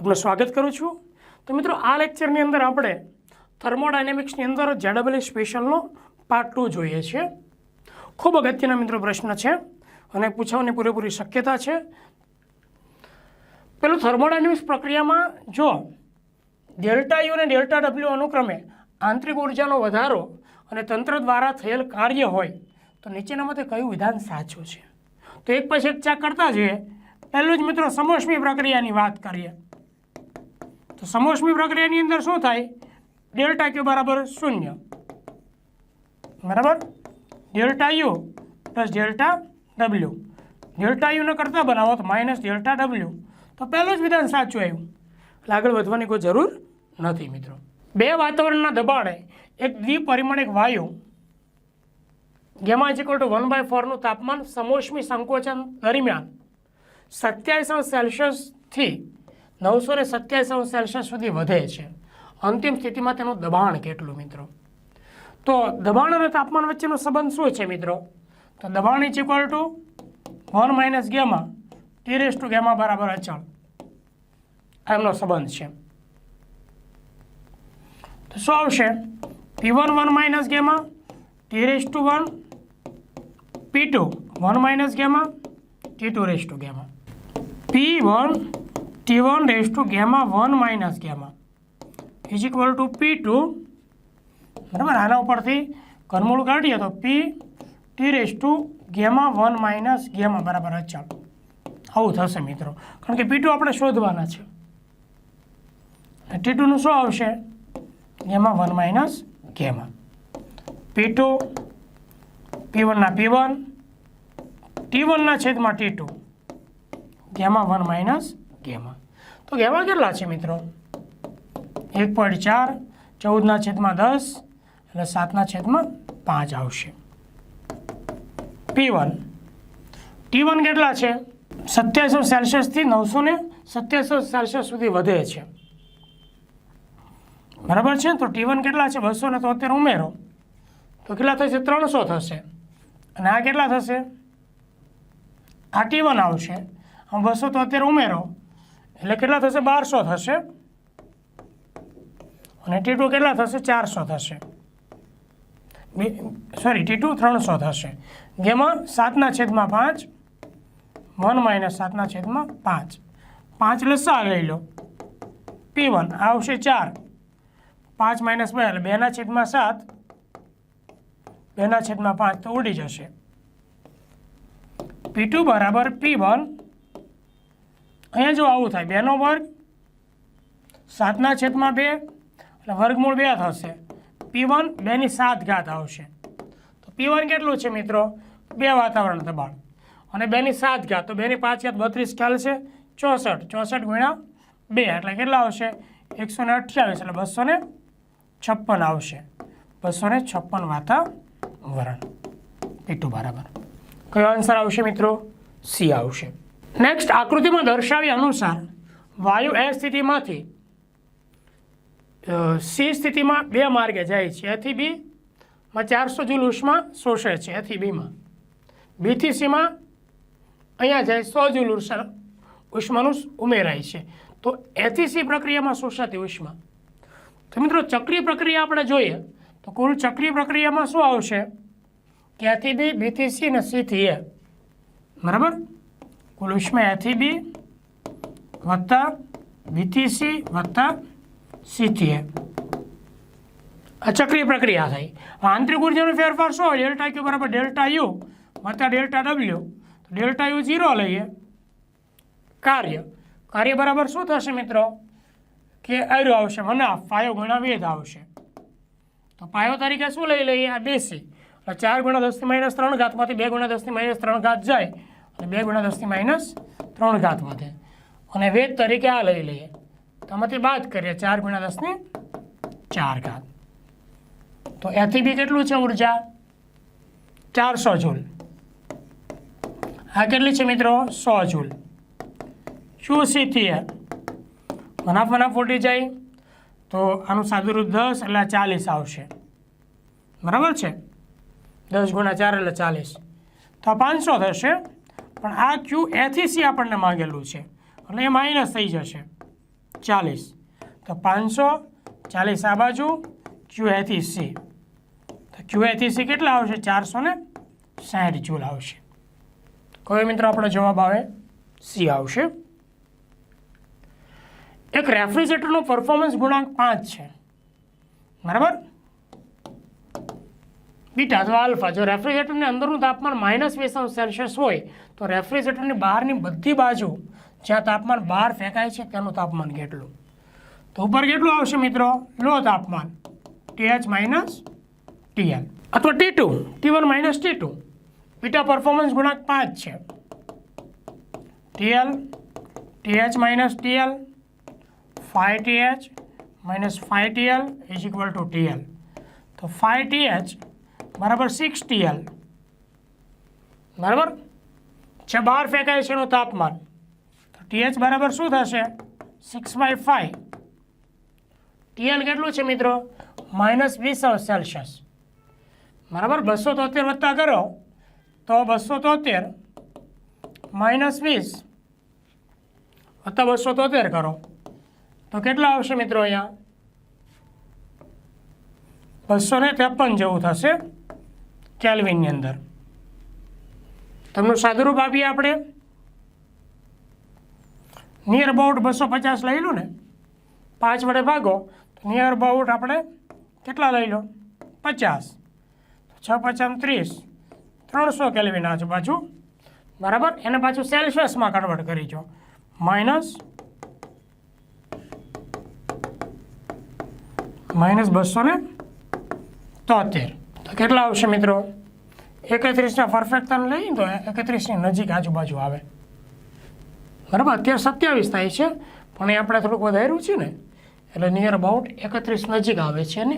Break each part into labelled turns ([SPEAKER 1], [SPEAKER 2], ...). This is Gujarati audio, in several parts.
[SPEAKER 1] આપનું સ્વાગત કરું છું. તો મિત્રો, આ લેક્ચરની અંદર આપણે થર્મોડાયનેમિક્સની અંદર જેડબલ સ્પેશિયલનો પાર્ટ ટુ જોઈએ છીએ. ખૂબ અગત્યના મિત્રો પ્રશ્ન છે અને પૂછવાની પૂરેપૂરી શક્યતા છે. પેલું થર્મોડાયનેમિક્સ પ્રક્રિયામાં જો ડેલ્ટા યુ અને ડેલ્ટા ડબલ્યુ અનુક્રમે આંતરિક ઉર્જાનો વધારો અને તંત્ર દ્વારા થયેલ કાર્ય હોય, તો નીચેનામાંથી કયું વિધાન સાચું છે? તો એક પછી એક ચેક કરતા જઈએ. પહેલું જ મિત્રો, સમોષ્મી પ્રક્રિયાની વાત કરીએ. તો સમોષ્મી પ્રક્રિયાની અંદર શું થાય? ડેલ્ટા ક્યુ બરાબર શૂન્ય. બરાબર? Delta U plus delta W. Delta યુને કરતાં બનાવો તો માઇનસ ડેલ્ટા ડબલ્યુ. તો પહેલું જ વિધાન સાચું આવ્યું. એટલે આગળ વધવાની કોઈ જરૂર નથી, મિત્રો. બે વાતાવરણના દબાણે એક દ્વિપરિમાણિક વાયુ, gamma equal to one by ફોરનું તાપમાન સમોષ્મી સંકોચન દરમિયાન, સત્યાવીસ સેલ્સિયસથી નવસો ને સત્યાવીસ સેલ્સિયસ સુધી વધે છે. અંતિમ સ્થિતિમાં તેનું દબાણ કેટલું મિત્રો? તો દબાણ અને તાપમાન વચ્ચેનો સંબંધ શું છે મિત્રો? તો દબાણ is equal to one minus gamma T raise to gamma બરાબર અચળ. એમનો સંબંધ છે. તો શું આવશે? P one one minus gamma T raise to one P two one minus gamma T two raise to gamma P one T one raise to gamma one minus gamma is equal to P two બરાબર? આના ઉપરથી ઘનમૂળ કાઢીએ તો P T raise to gamma one minus gamma બરાબર અચળ આવું થશે મિત્રો. કારણ કે પી ટુ આપણે શોધવાના છે. ટી ટુનું શું આવશે? Gamma one minus gamma P two P વનના P one T વનના છેદમાં T two gamma one minus gamma તો કહેવા કેટલા છે મિત્રો? એક પોઈન્ટ ચાર, ચૌદના છેદમાં દસ એટલે સાતના છેદમાં પાંચ આવશે. P one. ટી વન કેટલા છે? સત્યાવીસો સેલ્સિયસથી નવસો ને સત્યાવીસો સેલ્સિયસ સુધી વધે છે. બરાબર છે? તો ટી વન કેટલા છે? બસો ને તોતેર ઉમેરો. તો કેટલા થશે? ત્રણસો થશે. અને આ કેટલા થશે? આ ટી વન આવશે. બસો તોતેર ઉમેરો. એટલે કેટલા થશે? બારસો થશે. અને ટી કેટલા થશે? ચારસો થશે. સોરી ટી ટુ ત્રણસો થશે. જેમાં સાતના છેદમાં પાંચ, વન માઇનસ સાતના છેદમાં પાંચ. પાંચ લસા લઈ લો. પી વન આવશે ચાર. પાંચ માઇનસ બે એટલે બેના છેદમાં સાત. બેના છેદમાં પાંચ તો ઉડી જશે. પી બરાબર પી વન અહીંયા જો આવું થાય, બેનો વર્ગ, સાતના છેદમાં બે, એટલે વર્ગમૂળ બે થશે. પી વન બેની સાત ઘાત આવશે. તો પી વન કેટલું છે મિત્રો? બે વાતાવરણ દબાણ. અને બેની સાત ઘાત, તો બેની પાંચ ઘાત બત્રીસ ખ્યાલ છે ચોસઠ ચોસઠ ગુણ્યા બે, એટલે કેટલા આવશે? એકસો ને અઠ્યાવીસ, એટલે બસો ને છપ્પન આવશે. બસો ને છપ્પન વાતાવરણ. એટલું બરાબર. કયો આન્સર આવશે મિત્રો? સી આવશે. નેક્સ્ટ આકૃતિમાં દર્શાવ્યા અનુસાર વાયુ એ સ્થિતિમાંથી સી સ્થિતિમાં બે માર્ગે જાય છે. એથી બી માં ચારસો જુલ ઉષ્મા શોષે છે. એથી બીમાં બીથી સીમાં અહીંયા જાય સો જુલ ઉષ્માનું ઉમેરાય છે. તો એથી સી પ્રક્રિયામાં શોષાતી ઉષ્મા. તો મિત્રો ચક્રીય પ્રક્રિયા આપણે જોઈએ. તો કુલ ચક્રીય પ્રક્રિયામાં શું આવશે? કે એથી બી બીથી સી ને સીથી એ બરાબર? ઉષ્મા એથી બી વત્તા બીથી સી વત્તા સીથી એ આ ચક્રીય પ્રક્રિયા થઈ. આંતરિક ઉર્જાનો ફેરફાર શું હોય? ડેલ્ટા ક્યુ બરાબર? ડેલ્ટા યુ વત્તા ડેલ્ટા ડબલ્યુ. તો ડેલ્ટા યુ ઝીરો લઈએ. કાર્ય. કાર્ય બરાબર શું થશે મિત્રો? કે આર્યો આવશે. મનાફ પાયો ગણા વેદ આવશે. તો પાયો તરીકે શું લઈ લઈએ? આ બેસી. એટલે ચાર ગુણા દસથી માઇનસ ત્રણ ઘાતમાંથી બે ગુણા દસથી માઇનસ ત્રણ ઘાત જાય. બે ગુણ્યા દસથી માઇનસ ત્રણ ઘાત વધે. અને વેદ તરીકે આ લઈ લઈએ. તો આમાંથી બાદ કરીએ ચાર ગુણ્યા દસની ચાર ઘાત. તો એથી બી કેટલું છે ઊર્જા? ચારસો જૂલ. આ કેટલી છે મિત્રો? સો જૂલ. શું સીથી મનાફ મનાફ ફૂટી જાય. તો આનું સાદું રૂપ દસ એટલે ચાલીસ આવશે. બરાબર છે? દસ ગુણ્યા ચાર એટલે ચાલીસ. તો પાંચસો થશે. પણ આ ક્યુ એથી સી આપણને માંગેલું છે. એટલે એ માઇનસ થઈ જશે. ચાલીસ. તો પાંચસો, ચાલીસ આ બાજુ ક્યુ એથી સી તો ક્યુ એથી સી કેટલા આવશે? ચારસો ને સાઠ જૂલ આવશે. કયો મિત્રો આપણો જવાબ આવે? સી આવશે. એક રેફ્રિજરેટરનો પરફોર્મન્સ ગુણાંક પાંચ છે. બરાબર? બીટા અથવા આલ્ફા. જો રેફ્રિજરેટરની અંદરનું તાપમાન માઇનસ વીસ અંશ સેલ્સિયસ હોય, તો રેફ્રિજરેટરની બહારની બધી બાજુ જ્યાં તાપમાન બહાર ફેંકાય છે તેનું તાપમાન કેટલું તો ઉપર કેટલું આવશે મિત્રો? લો તાપમાન. ટીએચ માઇનસ ટીએલ અથવા T two T one minus T two beta performance ગુણાંક પાંચ છે. TL TH minus TL five TH minus five TL is equal to TL તો ફાઇવ ટીએચ બરાબર સિક્સ ટીએલ બરાબર? છે બહાર ફેંકાય છે એનું તાપમાન. તો ટીએચ બરાબર શું થશે? સિક્સ બાય ફાઇવ ટીએલ કેટલું છે મિત્રો? માઇનસ વીસ સેલ્સિયસ બરાબર? બસો તોતેર વત્તા કરો. તો બસો તોતેર માઇનસ વીસ વત્તા બસો તોતેર કરો. તો કેટલા આવશે મિત્રો અહીંયા? બસો ને ત્રેપન જેવું થશે. કેલ્વિનની અંદર. તમને સાદુરૂપ આપીએ આપણે? નિયર અબાઉટ બસો પચાસ લઈ લો ને. પાંચ વડે ભાગો, તો નિયર અબાઉટ આપણે કેટલા લઈ લો? પચાસ. છ પચાસ ત્રીસ. ત્રણસો કેલ્વિન આજુબાજુ. બરાબર? એને પાછું સેલ્સિયસમાં કન્વર્ટ કરી જો. માઇનસ માઇનસ બસો ને તોતેર. તો કેટલા આવશે મિત્રો? એકત્રીસના પરફેક્ટ તમે લઈએ તો એકત્રીસની નજીક આજુબાજુ આવે. બરાબર? અત્યારે સત્યાવીસ થાય છે, પણ એ આપણે થોડુંક વધાર્યું છે ને, એટલે નિયર અબાઉટ એકત્રીસ નજીક આવે છે ને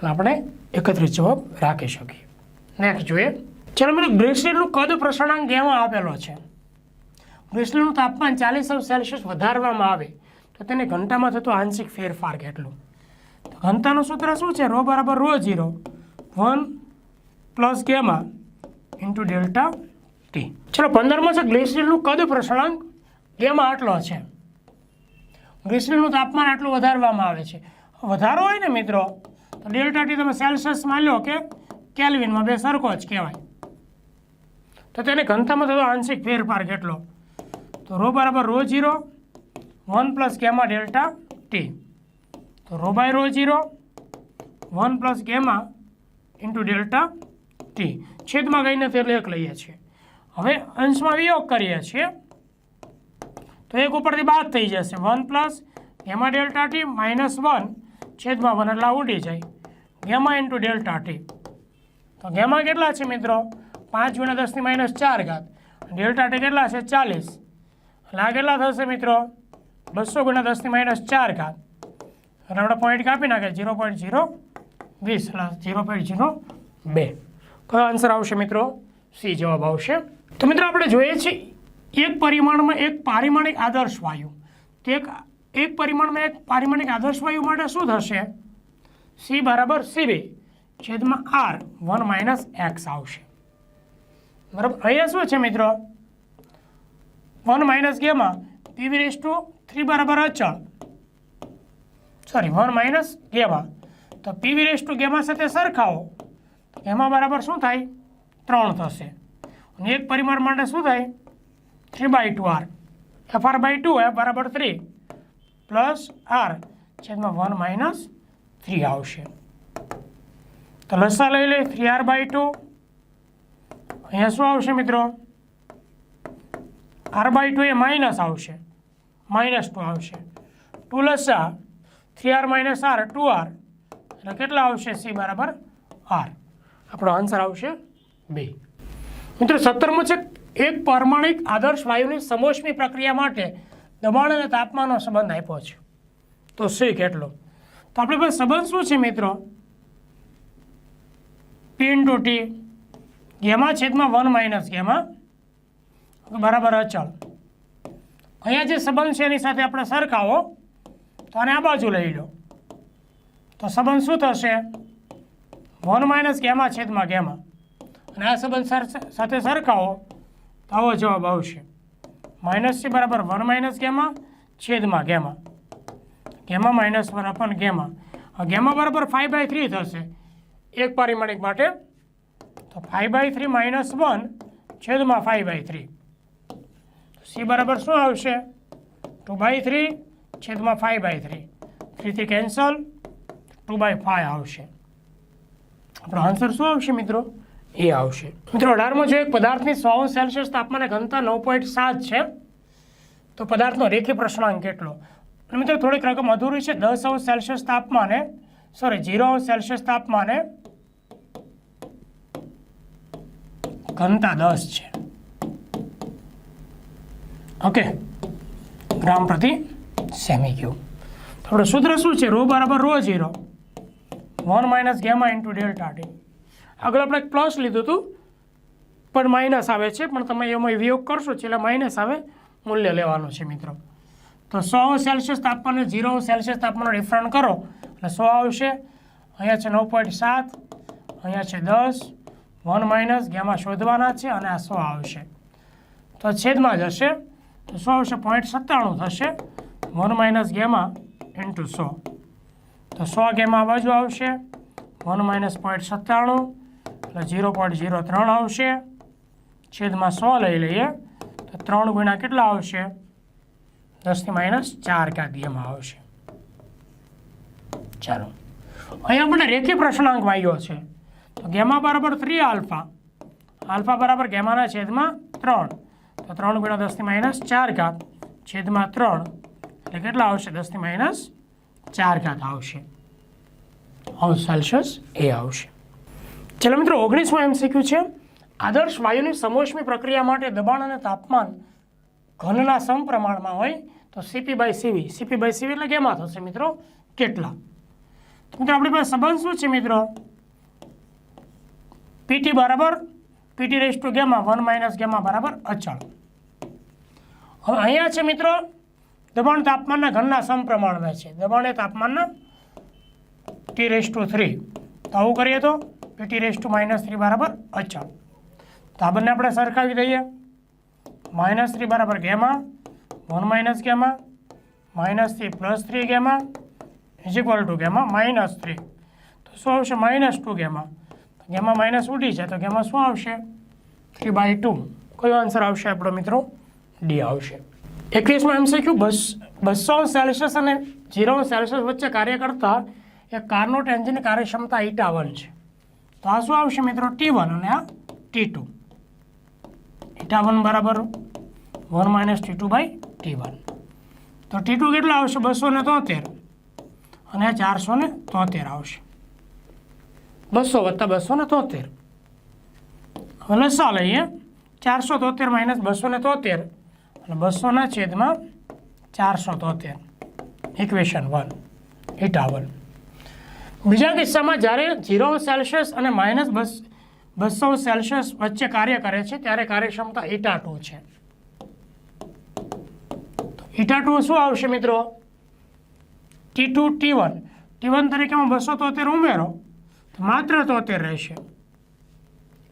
[SPEAKER 1] અને આપણે એકત્રીસ જવાબ રાખી શકીએ. નેક્સ્ટ જોઈએ. ચાલો મિત્રો, બ્રેસલેટનું કદ પ્રસરણાંક એમાં આપેલો છે. બ્રેસલેટનું તાપમાન ચાલીસ અંશ સેલ્સિયસ વધારવામાં આવે, તો તેને ઘંટામાં થતો આંશિક ફેરફાર કેટલું? તો ઘનતાનું સૂત્ર શું છે? રો બરાબર rho zero one plus gamma into delta T ચલો, પંદરમાં છે ગ્લેશિયરનું કદ પ્રસણાંક ગેમા આટલો છે? ગ્લેશિયરનું તાપમાન આટલું વધારવામાં આવે છે. વધારો હોય ને મિત્રો, તો ડેલ્ટા ટી તમે સેલ્સિયસમાં લો કે કેલ્વિનમાં, બે સરખો જ કહેવાય. તો તેને ઘનતામાં થતો આંશિક ફેરફાર કેટલો? તો રો બરાબર rho zero, one plus gamma delta T તો rho by rho zero, one plus gamma into delta T છેદમાં ગઈને તે એક લઈએ છીએ. હવે અંશમાં વિયોગ કરીએ છીએ. તો એક ઉપરથી બાદ થઈ જશે. One plus gamma delta T minus one છેદમાં વન એટલે ઉડી જાય. Gamma into delta T. તો ગેમા કેટલા છે મિત્રો? પાંચ ગુણ્યા દસની માઇનસ ચાર ઘાત. ડેલ્ટા ટી કેટલા છે? ચાલીસ. કેટલા થશે મિત્રો? બસો ગુણ્યા દસની માઇનસ ચાર ઘાત. અને આપણે પોઈન્ટ કાપી નાખે ઝીરો પોઈન્ટ ઝીરો વીસ એટલે ઝીરો પોઈન્ટ ઝીરો બે. કયો આન્સર આવશે મિત્રો? સી જવાબ આવશે. તો મિત્રો આપણે જોઈએ છીએ એક પરિમાણમાં એક પારિમાણિક આદર્શ વાયુ. તો એક એક પરિમાણમાં એક પારિમાણિક આદર્શ વાયુ માટે શું થશે? સી બરાબર સી બી છેદમાં આર વન માઇનસ એક્સ આવશે. બરાબર? અહીંયા શું છે મિત્રો? One minus gamma PV raise to three બરાબર અચળ. સોરી, વન માઇનસ ગેમા તો પીવી રેસ ટુ ગેમા સાથે સરખાવો. એમાં બરાબર શું થાય? ત્રણ થશે. અને એક પરિમાણ માટે શું થાય? Three by two R. F R by two F બરાબર થ્રી પ્લસ આર છેદમાં વન માઇનસ થ્રી આવશે. તો લસા લઈ લે, થ્રી આર બાય ટુ. અહીંયા શું આવશે મિત્રો? R by two A minus આવશે. માઇનસ ટુ આવશે. ટુ લસા, three R minus R, two R. એટલે કેટલા આવશે સી બરાબર? આર. આપણો આન્સર આવશે બે. મિત્રો સત્તરમું છે એક પરમાણિક આદર્શ વાયુની સમોષ્મી પ્રક્રિયા માટે દબાણ અને તાપમાનનો સંબંધ આપ્યો છે. તો સી કેટલો? તો આપણે પાસે સંબંધ શું છે મિત્રો? પી ઇન્ટુ ટી ગેમા છેદમાં વન માઇનસ ગેમા બરાબર અચળ અહીંયા જે સંબંધ છે એની સાથે આપણે સરખાવો. તો આને આ બાજુ લઈ લો. તો સંબંધ શું થશે? વન માઇનસ ગેમા છેદમાં ગેમા. અને આ સંબંધ સાથે સરખાવો, તો આવો જવાબ આવશે. માઇનસ સી બરાબર વન માઇનસ ગેમા, છેદમાં gamma. Gamma minus one upon gamma. Gamma બરાબર ફાઇવ બાય થ્રી થશે. એક પારિમાણિક માટે. તો five by three minus one, છેદમાં ફાઇવ બાય થ્રી. સી બરાબર શું આવશે? ટુ બાય થ્રી, છેદમાં ફાઇવ બાય થ્રી. થ્રીથી કેન્સલ. ટુ બાય ફાઈવ આવશે. આપણો આન્સર શું આવશે મિત્રો? એ આવશે. મિત્રો, અઢારમાં જો એક પદાર્થની સો સેલ્સિયસ તાપમાને ઘનતા નવ પોઈન્ટ સાત છે. તો પદાર્થનો રેખી પ્રશ્નાંક કેટલો? મિત્રો, થોડીક રકમ અધૂરી છે. દસ અવ સેલ્સિયસ તાપમાને સોરી ઝીરો અવ સેલ્સિયસ તાપમાને ઘનતા દસ છે. ઓકે ગ્રામ પ્રતિ સેમી ક્યુબ. આપણે સૂત્ર શું છે? રો બરાબર rho zero one minus gamma into delta T આગળ આપણે પ્લસ લીધું હતું, પણ માઇનસ આવે છે, પણ તમે એમાં વિયોગ કરશો એટલે માઇનસ આવે, મૂલ્ય લેવાનું છે મિત્રો. તો સો સેલ્સિયસ તાપમાને ઝીરો સેલ્સિયસ તાપમાનનો ડિફરન્ટ કરો, એટલે સો આવશે, અહીંયા છે નવ પોઈન્ટ સાત, અહીંયા છે દસ વન માઇનસ ગેમાં શોધવાના છે, અને આ સો આવશે. તો છેદમાં જશે, તો સો આવશે પોઈન્ટ સત્તાણું થશે વન માઇનસ ગેમાં ઇન્ટુ સો. તો સો ગેમાં બાજુ આવશે? વન માઇનસ પોઈન્ટ સત્તાણું, એટલે ઝીરો પોઈન્ટ ઝીરો ત્રણ આવશે. છેદમાં સો લઈ લઈએ, તો ત્રણ ગુણ્યા કેટલા આવશે? દસથી માઇનસ ચાર ગેમાં આવશે. ચાલો. અહીંયા આપણે રેખી પ્રશ્નાંક વાગ્યો છે. તો ગેમા બરાબર થ્રી આલ્ફા. આલ્ફા બરાબર ગેમાના છેદમાં ત્રણ. તો ત્રણ ગુણ્યા દસથી માઇનસ ચાર કાપ છેદમાં ત્રણ. એટલે કેટલા આવશે? દસથી માઇનસ ચાર ઘાત આવશે. અંશ સેલ્સિયસ એ આવશે. ચાલો મિત્રો, ઓગણીસમાં શીખ્યું છે. આદર્શ વાયુની સમોષ્મી પ્રક્રિયા માટે દબાણ અને તાપમાન ઘનના સમપ્રમાણમાં હોય તો CP by CV CP by CV એટલે કેમાં થશે મિત્રો, કેટલા? તો મિત્રો, આપણી પાસે સંબંધ શું છે મિત્રો? પીટી બરાબર PT raise to gamma one minus gamma બરાબર અચળ. હવે અહીંયા છે મિત્રો દબાણ તાપમાનના ઘનના સમપ્રમાણમાં છે. દબાણ એ તાપમાનના ટી રેસ ટુ થ્રી તો આવું કરીએ તો PT raise to minus three બરાબર અચળ તો આ બંને આપણે સરખાવી દઈએ. માઇનસ થ્રી બરાબર gamma one minus gamma minus three plus three gamma is equal to gamma minus three તો શું આવશે? Minus two gamma gamma minus ઉડી છે તો ગેમા શું આવશે? થ્રી બાય ટુ કયો આન્સર આવશે આપણો મિત્રો? ડી આવશે. એકવીસમાં એમ શીખ્યું બસ, બસો સેલ્સિયસ અને ઝીરો સેલ્સિયસ વચ્ચે કાર્ય કરતા એ કાર્નોટ એન્જિનની કાર્યક્ષમતા ઇટાવન છે. તો આ શું આવશે મિત્રો? ટી વન અને આ ટી ટુ. ઇટા વન બરાબર one minus T two by T one. તો ટી ટુ કેટલા આવશે? બસો ને તોતેર. અને ચારસો ને તોતેર આવશે. બસો વત્તા બસો ને તોતેર. હવે લસા લઈએ. ચારસો તોતેર માઇનસ બસો ને તોતેર. બસોના છેદમાં ચારસો તોતેર. ઇક્વેશન વન ઇટાવન બીજા કિસ્સામાં જ્યારે ઝીરો સેલ્સિયસ અને માઇનસ બસ, બસો સેલ્સિયસ વચ્ચે કાર્ય કરે છે, ત્યારે કાર્યક્ષમતા ઇટા ટુ છે. ઇટા ટુ શું આવશે મિત્રો? T two T one T one તરીકેમાં બસો તોતેર ઉમેરો, તો માત્ર તોતેર રહેશે.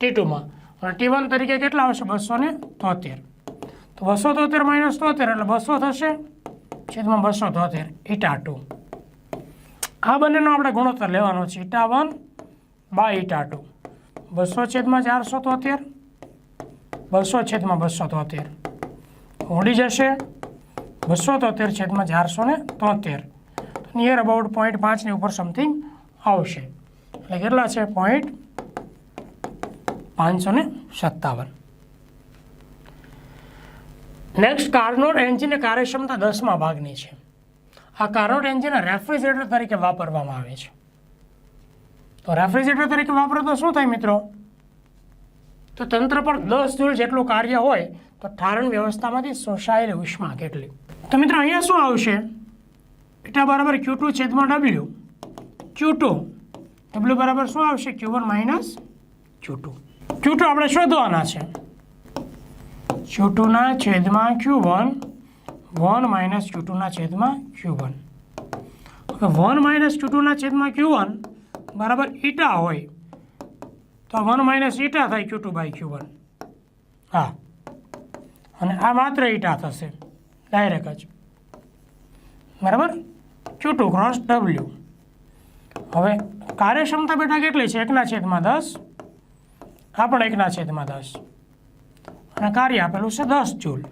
[SPEAKER 1] ટી ટુમાં અને ટી વન તરીકે કેટલા આવશે? બસો તોતેર. બસો તોતેર માઇનસ તોતેર એટલે બસો થશે. છેદમાં બસો તોતેર, ઈટા ટુ. આ બંનેનો આપણે ગુણોત્તર લેવાનો છે. Eta one by eta two. બસો છેદમાં ચારસો તોતેર, બસો છેદમાં બસો તોતેર. ઉડી જશે બસો તોતેર છેદમાં ચારસો ને તોતેર નિયર અબાઉટ પોઈન્ટ પાંચની ઉપર સમથિંગ આવશે. એટલે કેટલા છે? પોઈન્ટ પાંચસો ને સત્તાવન. નેક્સ્ટ કાર્નોર એન્જિનની કાર્યક્ષમતા દસમા ભાગની છે. આ કાર્નોર એન્જિન રેફ્રિજરેટર તરીકે વાપરવામાં આવે છે. તો રેફ્રિજરેટર તરીકે વાપરો તો શું થાય મિત્રો? તો તંત્ર પર દસ જૂલ જેટલું કાર્ય હોય, તો ઠારણ વ્યવસ્થામાંથી શોષાયેલી ઉષ્મા કેટલી? તો મિત્રો, અહીંયા શું આવશે? એટા બરાબર ક્યુ ટુ છેદમાં ડબલ્યુ ક્યુ ટુ ડબલ્યુ બરાબર શું આવશે? Q one minus Q two Q two આપણે શોધવાના છે. ક્યુ ટુના છેદમાં Q one one minus Q ટુના છેદમાં ક્યુ વન હવે વન માઇનસ ક્યુ ટુના છેદમાં ક્યુ વન બરાબર ઈટા હોય તો વન માઇનસ ઈટા થાય Q two by Q one હા. અને આ માત્ર ઈટા થશે. ડાયરેક્ટ જ. બરાબર? ક્યુ ટુ ક્રોસ ડબલ્યુ હવે કાર્યક્ષમતા બેટા કેટલી છે? એકના છેદમાં દસ. આ પણ એકના છેદમાં દસ. અને કાર્ય આપેલું છે દસ જૂલ.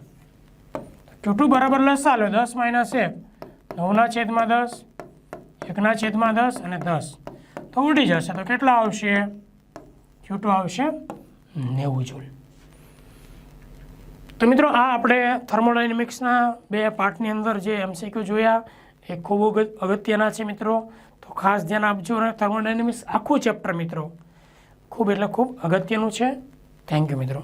[SPEAKER 1] ક્યુ બરાબર લસા લો દસ માઇનસ એક. નવના છેદમાં દસ, એકના છેદમાં દસ અને દસ. તો ઉડી જશે. તો કેટલા આવશે? ક્યુ આવશે નેવું જૂલ. તો મિત્રો, આ આપણે થર્મોડાયનેમિક્સના બે પાર્ટની અંદર જે એમસીક્યુ જોયા, એ ખૂબ અગત- અગત્યના છે મિત્રો. તો ખાસ ધ્યાન આપજો અને થર્મોડાયનેમિક્સ આખું ચેપ્ટર મિત્રો. ખૂબ એટલે ખૂબ અગત્યનું છે. થેન્ક યુ મિત્રો.